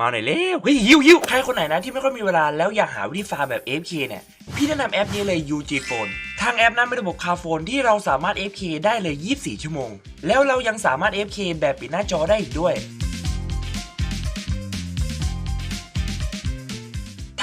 มาหน่อยเร็วเฮ้ยยิวยิวใครคนไหนนะที่ไม่ค่อยมีเวลาแล้วอยากหาวิธีฟาร์มแบบ F K เนี่ย พี่แนะนำแอปนี้เลย UG Phone ทางแอปนั้นเป็นระบบคาโฟนที่เราสามารถ F K ได้เลย 24 ชั่วโมง แล้วเรายังสามารถ F K แบบปิดหน้าจอได้อีกด้วย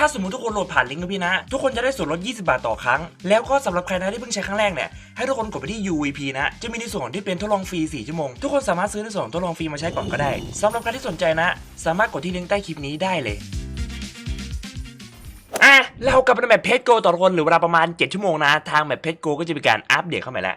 ถ้าสมมติทุกคนโหลดผ่านลิงก์นะพี่นะ ทุกคนจะได้ส่วนลด 20 บาทต่อครั้ง แล้วก็สำหรับใครนะที่เพิ่งใช้ครั้งแรกเนี่ย ให้ทุกคนกดไปที่ UVP นะ จะมีในส่วนที่เป็นทดลองฟรี 4 ชั่วโมง ทุกคนสามารถซื้อในส่วนของทดลองฟรีมาใช้ก่อนก็ได้สำหรับใครที่สนใจนะ สามารถกดที่ลิงก์ใต้คลิปนี้ได้เลยอะเรากลับมาในแมปเพจโกต่อคนหรือเวลาประมาณ 7 ชั่วโมงนะ ทางแมปเพจโกก็จะมีการอัปเดตเข้ามาแล้ว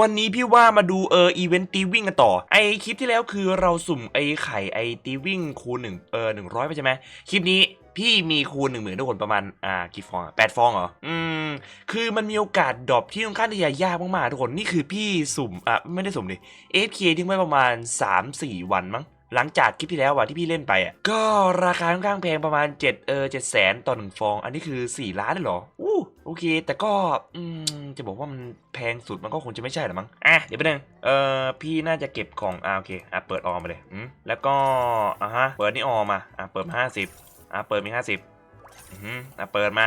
วันนี้พี่ว่ามาดูเอออีเวนต์ตีวิ่งกันต่อ ไอคลิปที่แล้วคือเราสุ่มไอไข่ไอตีวิ่งคูณหนึ่งเออหนึ่งร้อยไปใช่ไหมคลิปนี้ พี่มีคูณหนึ่งหมื่นทุกคนประมาณอ่ากี่ฟองแปดฟองเหรออืมคือมันมีโอกาสดรอปที่ค่อนข้างที่จะยากมากๆทุกคนนี่คือพี่สุ่มอะไม่ได้สุ่มดิ AFK ทิ้งไว้ประมาณ 3-4 วันมั้งหลังจากคลิปที่แล้วว่ะที่พี่เล่นไปอะก็ราคาค่อนข้างแพงประมาณ 7 เออ7แสนต่อหนึ่งฟอง อันนี้คือ 4 ล้านเลยเหรออู้โอเค แต่ก็อืมจะบอกว่ามันแพงสุดมันก็คงจะไม่ใช่หรอมั้งอะเดี๋ยวไปบนึงเออพี่น่าจะเก็บของอ่าโอเคอะเปิดออมมาเลยอืมแล้วก็อะฮะเปิดนี่ออมมาอะเปิดมาห้าสิบ อะเปิดมีห้าสิบอือหืออะเปิดมา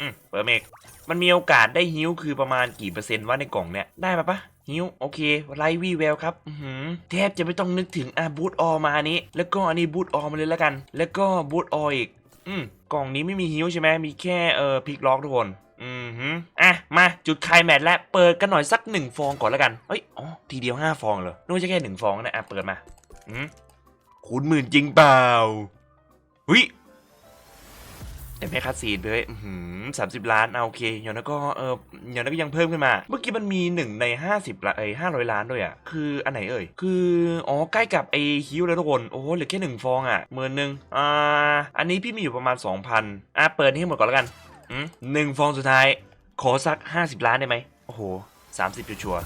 อืมเปิดเมกมันมีโอกาสได้ฮิวคือประมาณกี่เปอร์เซ็นต์ว่าในกล่องเนี่ยได้ปะปะฮิวโอเคไลวีแววครับอือหือแทบจะไม่ต้องนึกถึงอะบูทออมาอันนี้ แล้วก็อันนี้บูทออมาเลยแล้วกัน แล้วก็บูทอออีกอืมกล่องนี้ไม่มีฮิวใช่ไหมมีแค่เอ่อพิกล็อกทุกคนอือหืออะ มาจุดคลายแมทแล้วเปิดกันหน่อยสักหนึ่งฟองก่อนแล้วกันเอ้ยอ๋อทีเดียวห้าฟองเหรอนึกว่าจะแค่หนึ่งฟองนะอะเปิดมาอืมคูณหมื่นจริงเปล่าเฮ้ย แต่ไม่คัดซีนเลยสามสิบล้านเอาโอเคอย่างนั้นก็เอออย่างนั้นก็ยังเพิ่มขึ้นมา เมื่อกี้มันมีหนึ่งในห้าสิบละไอห้าร้อยล้านด้วยอะ คืออันไหนเอ่ย คืออ๋อใกล้กับไอ้ฮิวเลยทุกคน โอ้โหเหลือแค่หนึ่งฟองอะหมื่นหนึ่งอ่า อันนี้พี่มีอยู่ประมาณสองพันอะเปิดให้หมดก่อนแล้วกันอืมหนึ่งฟองสุดท้าย ขอสักห้าสิบล้านได้ไหมโอ้โหสามสิบชัวร์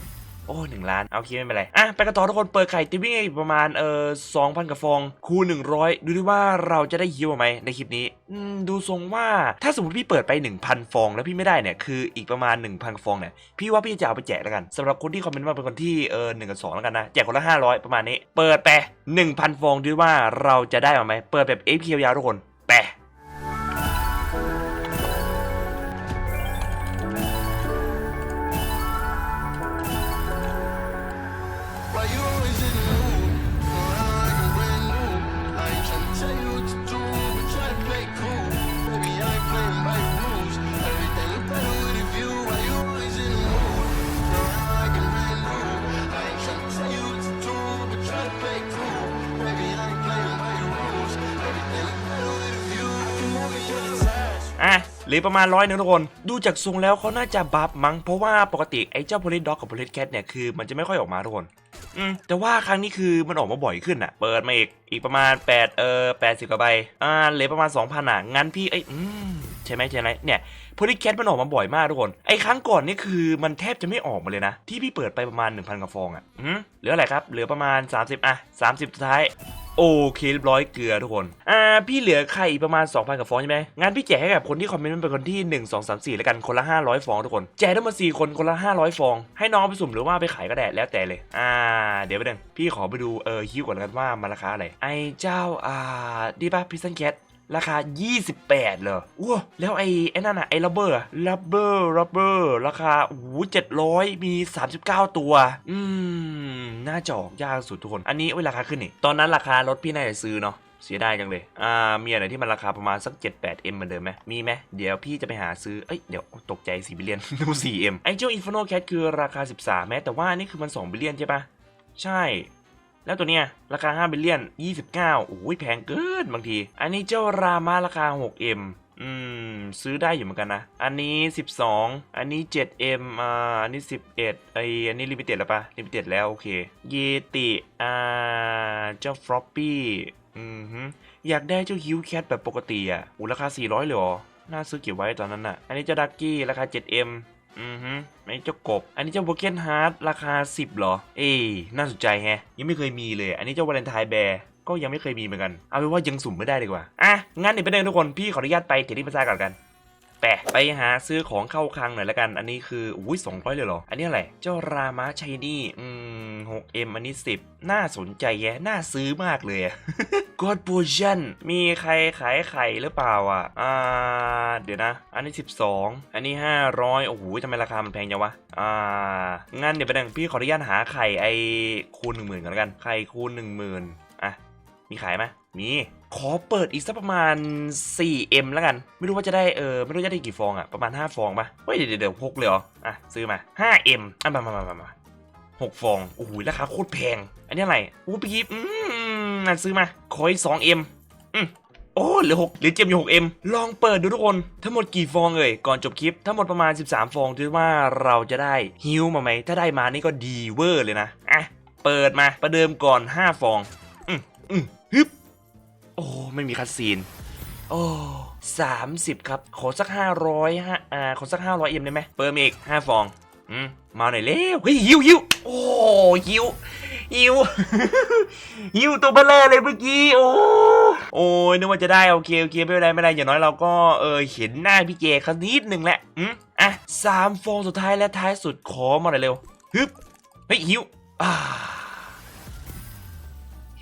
โอ้หนึ่งล้าน เอาโอเคไม่เป็นไร อะ ไปกันต่อทุกคนเปิดไข่ติวิ่งอีกประมาณเอ่อสองพันกับฟอง คูณหนึ่งร้อยดูดิว่าเราจะได้ฮิวไหมในคลิปนี้อืมดูทรงว่าถ้าสมมติพี่เปิดไป 1,000 ฟอง แล้วพี่ไม่ได้เนี่ยคืออีกประมาณ 1,000 ฟองเนี่ยพี่ว่าพี่จะเอาไปแจกแล้วกันสำหรับคนที่คอมเมนต์มาเป็นคนที่เออหนึ่งกับสองแล้วกันนะแจกคนละ500 ประมาณนี้ เปิดไป 1,000 ฟองดูว่าเราจะได้ไหมเปิดแบบ a p ยาวทุกคน หรือประมาณร้อยหนึงทุกคน ดูจากทรงแล้วเขาน่าจะบัฟมั้งเพราะว่าปกติไอ้เจ้า p o l i c Dog กับ p o l i c Cat เนี่ยคือมันจะไม่ค่อยออกมาทุกคนอืมแต่ว่าครั้งนี้คือมันออกมาบ่อยขึ้นอะเปิดมาอีกอีกประมาณ8เออ80กว่าใบอ่าเหลือประมาณ2,000อะงั้นพี่เอ้ยอืมใช่ไหมใช่ไหมเนี่ย p o l i c Cat มันออกมาบ่อยมากทุกคนไอ้ครั้งก่อนนี่คือมันแทบจะไม่ออกมาเลยนะ ที่พี่เปิดไปประมาณ 1,000กว่าฟองอะอืมเหลืออะไรครับเหลือประมาณ 30 อะ 30สุดท้าย โอเคเรียบร้อยเกลือทุกคน อ่า พี่เหลือไข่ประมาณ 2,000 กับฟองใช่ไหมงั้นพี่แจกให้กับคนที่คอมเมนต์เป็นคนที่ 1 2 3 4 แล้วกันคนละ 500 ฟองทุกคน แจกทั้งหมด4คนคนละ 500 ฟอง ให้น้องไปสุ่มหรือว่าไปขายก็ได้แล้วแต่เลย อ่า เดี๋ยวไปดึงพี่ขอไปดูเออฮิวก่อนแล้วกันว่ามันราคาอะไร ไอเจ้า อ่าดีป่ะพิซซันแคทราคา 28เหรอว้าแล้วไอ้ไอ้นั่นอะไอ้ลับเบอร์ลับเบอร์ลับเบอร์ ราคาโอ้โห700มี 39 ตัว อืม น่าจะออกยากสุดทุกคน อันนี้เวลาคาขึ้นนี่ ตอนนั้นราคารถพี่น่าจะซื้อเนาะเสียดายจังเลย อ่า มีอะไรที่มันราคาประมาณสัก 7-8M เหมือนเดิมไหม มีไหม เดี๋ยวพี่จะไปหาซื้อ เอ้ย เดี๋ยวตกใจ 4 บิลเลียนดู 4M ไอเจ้า Inferno Cat คือราคา 13แม้แต่ว่านี่คือมัน 2 บิลเลียนใช่ปะใช่ แล้วตัวเนี้ยราคา 5 บิลเลียน 29โอ้ยแพงเกินบางที อันนี้เจ้ารามาราคา 6M อืม ซื้อได้อยู่เหมือนกันนะ อันนี้ 12 อันนี้ 7M อ่า อันนี้ 11ไออันนี้ลิมิเต็ดแล้วปะลิมิเต็ดแล้ว โอเค เยติ อ่า เจ้าฟรอปปี้อืมอยากได้เจ้าฮิวแคทแบบปกติอะอูราคา 400เลยเหรอ น่าซื้อเก็บไว้ตอนนั้นน่ะ อันนี้เจ้าดักกี้ราคา 7M อือฮึอันนี้เจ้ากบ อันนี้เจ้าโบเกนฮาร์ดราคา 10เหรอ เอ้ยน่าสนใจแฮะ ยังไม่เคยมีเลย อันนี้เจ้าวาเลนไทน์แบร์ ก็ยังไม่เคยมีเหมือนกัน เอาเป็นว่ายังสุ่มไม่ได้ดีกว่า อะ งั้นเดี๋ยวไปเดินทุกคน พี่ขออนุญาตไปเทรดดิ้งภาษาก่อนกันไปไปไปหาซื้อของเข้าคลังหน่อยละกัน อันนี้คือ อุ้ยสองร้อยเลยเหรอ อันนี้อะไร เจ้ารามาชัยนี่ อืมหกเอ็มอันนี้สิบน่าสนใจแยะน่าซื้อมากเลยอะกอดโพชั่นมีใครขายไข่หรือเปล่าอะ อ่า เดี๋ยวนะ อันนี้ 12 อันนี้ 500 โอ้โหทำไมราคามันแพงจังวะ อ่า งั้นเดี๋ยวไปดังพี่ขออนุญาตหาไข่ไอคูณ1 0,000ก่อนล้วกัน ไข่คูณ10,000 มีขายไหมมี ขอเปิดอีกสักประมาณ 4M แล้วกัน ไม่รู้ว่าจะได้เออไม่รู้จะได้กี่ฟองอะประมาณ 5 ฟองปะเฮ้ยเดี๋ยวเดี๋ยวพกเลยเหรอ อะ ซื้อมา 5M อะมามามามามาหกฟอง โอ้โหราคาโคตรแพง อันนี้อะไรโอ้พี่กิฟอืมนั่นซื้อมาขออีก 2M อืมโอ้เหลือ6เหลือเจมอยู่ 6M ลองเปิดดูทุกคน ทั้งหมดกี่ฟองเอ่ย ก่อนจบคลิป ทั้งหมดประมาณ 13 ฟองคิดว่าเราจะได้ฮิวมาไหม ถ้าได้มานี่ก็ดีเวอร์เลยนะ อะ เปิดมา ประเดิมก่อน 5 ฟอง อืมฮึบโอ้ไม่มีคัดซีน โอ้สามสิบครับ ขอสักห้าร้อยฮะอ่าขอสักห้าร้อยเอ็มได้ไหมเปิดมอีกห้าฟองอืมมาหน่อยเร็วเฮ้ยหิวหิวโอ้หิวหิวหิวตัวเบลอเลยเมื่อกี้โอ้โอ้ยนึกว่าจะได้โอเคโอเคไม่เป็นไรไม่เป็นไรอย่างน้อยเราก็เออเห็นหน้าพี่เจเขานิดหนึ่งแหละอืมอะสามฟองสุดท้ายและท้ายสุดขอมาหน่อยเร็วฮึบเฮ้ยหิวอ่า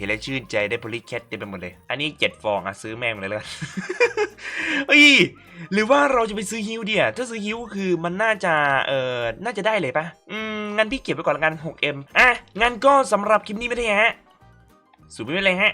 ห็นแล้วชื่นใจได้โพลิแคทเต็มไปหมดเลย อันนี้เจ็ดฟองอะซื้อแม่งเลยแล้วกันเฮ้ยหรือว่าเราจะไปซื้อฮิวเดียถ้าซื้อฮิวคือมันน่าจะเอ่อน่าจะได้เลยปะอืมงั้นพี่เก็บไว้ก่อนละกัน 6M อะงั้นก็สำหรับคลิปนี้ไม่ได้ฮะสูบไม่เป็นไรฮะ